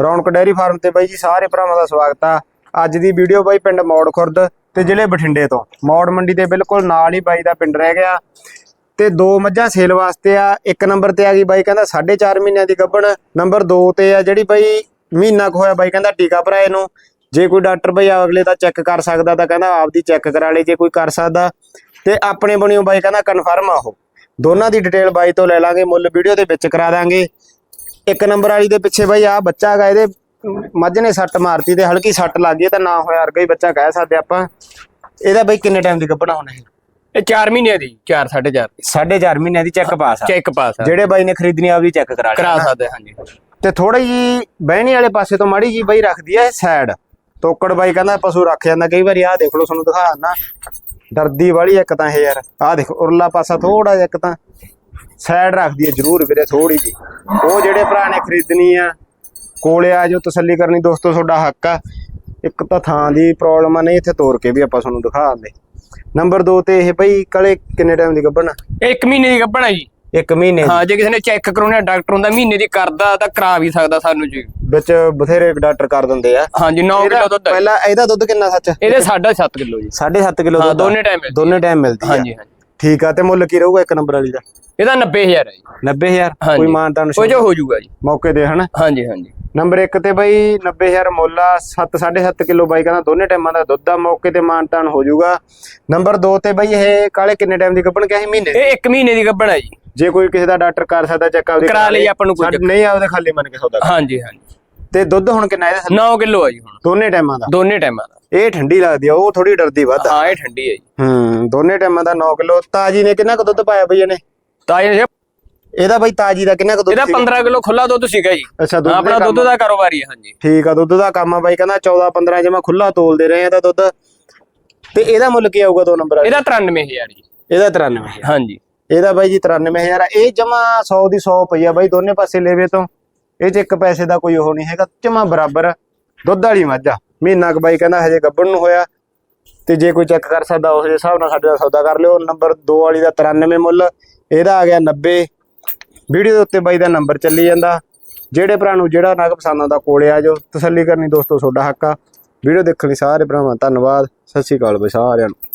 ਰੌਣਕ dairy farm ਤੇ ਬਾਈ ਜੀ ਸਾਰੇ ਭਰਾਵਾਂ ਦਾ ਸਵਾਗਤ ਆ। ਅੱਜ ਦੀ ਵੀਡੀਓ ਬਾਈ ਪਿੰਡ ਮੌੜ ਖੁਰਦ ਤੇ ਜ਼ਿਲ੍ਹੇ ਬਠਿੰਡੇ ਤੋਂ। ਮੌੜ ਮੰਡੀ ਦੇ ਬਿਲਕੁਲ ਨਾਲ ਹੀ ਬਾਈ ਦਾ ਪਿੰਡ ਰਹਿ ਗਿਆ। ਤੇ ਦੋ ਮੱਝਾਂ ਸੇਲ ਵਾਸਤੇ ਆ। ਇੱਕ ਨੰਬਰ ਤੇ ਆ ਗਈ ਬਾਈ, ਕਹਿੰਦਾ 4.5 ਮਹੀਨਿਆਂ ਦੀ ਗੱਭਣ। ਨੰਬਰ 2 ਤੇ ਆ ਜਿਹੜੀ ਬਾਈ ਮਹੀਨਾ ਕੁ ਹੋਇਆ ਬਾਈ, ਕਹਿੰਦਾ ਟੀਕਾ ਭਰਾਏ ਨੂੰ। ਜੇ ਕੋਈ ਡਾਕਟਰ ਬਾਈ ਅਗਲੇ ਦਾ ਚੈੱਕ ਕਰ ਸਕਦਾ ਤਾਂ ਕਹਿੰਦਾ ਆਪਦੀ ਚੈੱਕ ਕਰਾ ਲਈ ਜੇ ਕੋਈ ਕਰ ਸਕਦਾ। ਤੇ ਆਪਣੇ ਬਣਿਓ ਬਾਈ ਕਹਿੰਦਾ ਕਨਫਰਮ ਆ ਉਹ। ਦੋਨਾਂ ਦੀ ਡਿਟੇਲ ਬਾਈ ਤੋਂ ਲੈ ਲਾਂਗੇ, ਮੁੱਲ ਵੀਡੀਓ ਦੇ ਵਿੱਚ ਕਰਾ ਦਾਂਗੇ। ਇੱਕ ਨੰਬਰ ਵਾਲੀ ਦੇ ਪਿੱਛੇ ਬਾਈ ਆ ਬੱਚਾ ਹੈਗਾ ਇਹਦੇ ਮੱਝ ਨੇ ਸੱਟ ਮਾਰਤੀ ਤੇ ਹਲਕੀ ਸੱਟ ਲੱਗ ਗਈ ਤਾਂ ਨਾ ਹੋਇਆ ਅਰਗਾ ਹੀ ਬੱਚਾ ਕਹਿ ਸਕਦੇ ਆਪਾਂ। ਇਹਦਾ ਬਾਈ ਕਿੰਨੇ ਟਾਈਮ ਦੀ ਗੱਭਣਾ ਹੋਣਾ ਹੈ ਇਹ 4 ਮਹੀਨੇ ਦੀ 4 4.5 ਸਾਢੇ ਚਾਰ ਮਹੀਨਿਆਂ ਦੀ ਚੈੱਕ ਪਾਸ ਆ। ਚੈੱਕ ਪਾਸ ਆ। ਜਿਹੜੇ ਬਾਈ ਨੇ ਖਰੀਦਣੀ ਆ ਉਹਦੀ ਚੈੱਕ ਕਰਾ ਕਰਾ ਸਕਦੇ ਹਾਂਜੀ। ਤੇ ਥੋੜੀ ਜੀ ਬਹਿਣੀ ਵਾਲੇ ਪਾਸੇ ਤੋਂ ਮਾੜੀ ਜੀ ਬਾਈ ਰੱਖਦੀ ਐ ਸਾਈਡ ਤੋਕੜ ਬਾਈ ਕਹਿੰਦਾ ਪਸ਼ੂ ਰੱਖ ਜਾਂਦਾ ਕਈ ਵਾਰੀ ਆਹ ਦੇਖ ਲਓ ਤੁਹਾਨੂੰ ਦਿਖਾ ਡਰਦੀ ਵਾਲੀ ਇੱਕ ਤਾਂ ਇਹ ਯਾਰ ਆਹ ਦੇਖੋ ਉਰਲਾ ਪਾਸਾ ਥੋੜਾ ਜਿਹਾ ਇੱਕ ਤਾਂ। ਸਾਈਡ ਰੱਖਦੀ ਐ ਜ਼ਰੂਰ ਵੀਰੇ ਥੋੜੀ ਜੀ ਉਹ ਜਿਹੜੇ ਭਰਾ ਨੇ ਖਰੀਦਣੀ ਆ ਕੋਲੇ ਆ ਜੋ ਤਸੱਲੀ ਕਰਨੀ ਦੋਸਤੋ ਤੁਹਾਡਾ ਹੱਕ ਆ। ਇੱਕ ਤਾਂ ਥਾਂ ਦੀ ਪ੍ਰੋਬਲਮ ਆ ਨਹੀਂ ਇੱਥੇ ਤੋੜ ਕੇ ਵੀ ਆਪਾਂ ਤੁਹਾਨੂੰ ਦਿਖਾ ਦਿੰਦੇ। ਨੰਬਰ 2 ਤੇ ਇਹ ਬਈ ਕਲੇ ਕਿੰਨੇ ਟਾਈਮ ਦੀ ਗੱਭਣ 1 ਮਹੀਨੇ ਦੀ ਗੱਭਣਾ ਜੀ। ਇੱਕ ਮਹੀਨੇ ਦੀ। ਹਾਂ ਜੇ ਕਿਸੇ ਨੇ ਚੈੱਕ ਕਰਾਉਣਾ ਡਾਕਟਰ ਹੁੰਦਾ ਮਹੀਨੇ ਦੀ ਕਰਦਾ ਤਾਂ ਕਰਾ ਵੀ ਸਕਦਾ ਸਾਨੂੰ ਜੀ। ਵਿੱਚ ਬਥੇਰੇ ਡਾਕਟਰ ਕਰ ਦਿੰਦੇ ਆ। ਹਾਂਜੀ 9 ਕਿਲੋ ਦੁੱਧ। ਪਹਿਲਾਂ ਇਹਦਾ ਦੁੱਧ ਕਿੰਨਾ ਸੱਚ? ਇਹਦੇ 7.5 ਕਿਲੋ ਜੀ। 7.5 ਕਿਲੋ ਦੁੱਧ ਆ। ਦੋਨੇ ਟਾਈਮ ਦੋਨੇ ਟਾਈਮ ਮਿਲਦੀ ਆ। ਹਾਂਜੀ ਹਾਂਜੀ। ਠੀਕ ਆ ਤੇ ਮੁੱਲ ਕੀ ਰਹੂਗਾ ਇੱਕ ਨੰਬਰ ਵਾਲੀ ਦਾ? ਇਹਦਾ 90000 ਹੈ ਜੀ। 90000 ਹਾਂਜੀ। ਕੋਈ ਮਾਨਤਾਨ ਉਹ ਜੋ ਹੋ ਜਾਊਗਾ ਜੀ। ਮੌਕੇ ਤੇ ਹਨਾ? ਹਾਂਜੀ ਹਾਂਜੀ। ਨੰਬਰ 1 ਤੇ ਬਈ 90000 ਮੁੱਲ ਆ 7 7.5 ਕਿਲੋ ਬਾਈ ਕਹਿੰਦਾ ਦੋਨੇ ਟਾਈਮਾਂ ਦਾ ਦੁੱਧ ਆ ਮੌਕੇ ਤੇ ਮਾਨਤਾਨ ਹੋ ਜਾਊਗਾ। ਨੰਬਰ 2 ਤੇ ਬਈ ਇਹ ਕਾਲੇ ਕਿੰਨੇ ਟਾਈਮ ਦੀ ਕੱਪਣ ਕਿਹਾ ਸੀ? ਮਹੀਨੇ ਦੀ? ਇਹ 1 ਮਹੀਨੇ ਦੀ ਗੱਭਣਾ ਜੀ। ਜੇ ਕੋਈ ਕਿਸੇ ਦਾ ਡਾਕਟਰ ਕਰ ਸਕਦਾ ਚੈੱਕ ਆਪਦੇ ਕਰਾ ਲਈ ਆਪਾਂ ਨੂੰ ਕੋਈ ਨਹੀਂ ਆਪਦੇ ਖਾਲੀ ਮੰਨ ਕੇ ਸੌਦਾ। ਹਾਂਜੀ ਹਾਂਜੀ। ਤੇ ਦੁੱਧ ਹੁਣ ਕਿੰਨਾ ਇਹਦੇ? ਥੱਲੇ? 9 ਕਿਲੋ ਆ ਜੀ ਹੁਣ। ਦੋਨੇ ਟਾਈਮਾਂ ਦਾ? ਦੋਨੇ ਟਾਈਮਾਂ ਦਾ। ਇਹ ਠੰਡੀ ਲੱਗਦੀ ਆ ਉਹ ਥੋੜੀ ਡਰਦੀ ਵੱਧ। ਹਾਂ ਇਹ ਠੰਡੀ ਹੈ ਜੀ। ਹੂੰ ਦੋਨੇ ਟਾਈਮਾਂ ਦਾ 9 ਕਿਲੋ। ਤਾਜੀ ਨੇ ਕਿੰਨਾ ਕੁ ਦੁੱਧ ਪਾਇਆ ਬਈ ਇਹਨੇ? ਤਾਂ ਇਹ ਇਹਦਾ ਬਈ ਤਾਜੀ ਦਾ ਕਿੰਨਾ ਕੁ ਦੁੱਧ ਇਹਦਾ ਸੀਗਾ? 15 ਕਿਲੋ ਖੁੱਲਾ ਦੁੱਧ ਸੀਗਾ ਜੀ। ਅੱਛਾ ਦੁੱਧ ਆਪਣਾ ਦੇ ਦੁੱਧ ਕੰਮ- ਦਾ ਕਾਰੋਬਾਰੀ ਹੈ ਹਾਂਜੀ। ਠੀਕ ਆ ਦੁੱਧ ਦਾ ਕੰਮ ਆ ਬਾਈ ਕਹਿੰਦਾ 14 15 ਜਮਾ ਖੁੱਲਾ ਤੋਲਦੇ ਰਹੇ ਆ ਤਾਂ ਦੁੱਧ। ਤੇ ਇਹਦਾ ਮੁੱਲ ਕੀ ਆਊਗਾ ਦੋ ਨੰਬਰ ਵਾਲਾ ਇਹਦਾ 93000 ਜੀ। ਇਹਦਾ 93 ਹਾਂਜੀ। ਇਹਦਾ ਬਾਈ ਜੀ 93000 ਆ। ਇਹ ਜਮਾ 100 ਦੀ 100 ਪਈ ਆ ਬਾਈ ਦੋਨੇ ਪਾਸੇ ਲੈਵੇ ਤੋਂ। ਇਹ ਚ ਇੱਕ ਪੈਸੇ ਦਾ ਕੋਈ ਉਹ ਨਹੀਂ ਹੈਗਾ ਜਮਾ ਬਰਾਬਰ ਦੁੱਧ ਵਾਲੀ ਮੱਝ ਆ। ਮਹੀਨਾ ਕੁ ਬਾਈ ਕਹਿੰਦਾ ਹਜੇ ਗੱਭਣ ਨੂੰ ਹੋਇਆ। ਤੇ ਜੇ ਕੋਈ ਚੈੱਕ ਕਰ ਸਕਦਾ, ਉਸ ਦੇ ਹਿਸਾਬ ਨਾਲ ਸਾਡੇ ਨਾਲ ਸੌਦਾ ਕਰ ਲਿਓ। ਨੰਬਰ 2 ਵਾਲੀ ਦਾ 93 ਮੁੱਲ, ਇਹਦਾ ਆ ਗਿਆ 90 ਵੀਡੀਓ ਦੇ ਉੱਤੇ ਬਾਈ ਦਾ ਨੰਬਰ ਚੱਲੀ ਜਾਂਦਾ। ਜਿਹੜੇ ਭਰਾ ਨੂੰ ਜਿਹੜਾ ਨਗ ਪਸੰਦ ਆਉਂਦਾ, ਕੋਲੇ ਆ ਜਾਓ। ਤਸੱਲੀ ਕਰਨੀ ਦੋਸਤੋ, ਤੁਹਾਡਾ ਹੱਕ ਆ। ਵੀਡੀਓ ਦੇਖਣ ਲਈ ਸਾਰੇ ਭਰਾਵਾਂ ਧੰਨਵਾਦ। ਸਤਿ ਸ਼੍ਰੀ ਅਕਾਲ ਬਈ ਸਾਰਿਆਂ ਨੂੰ।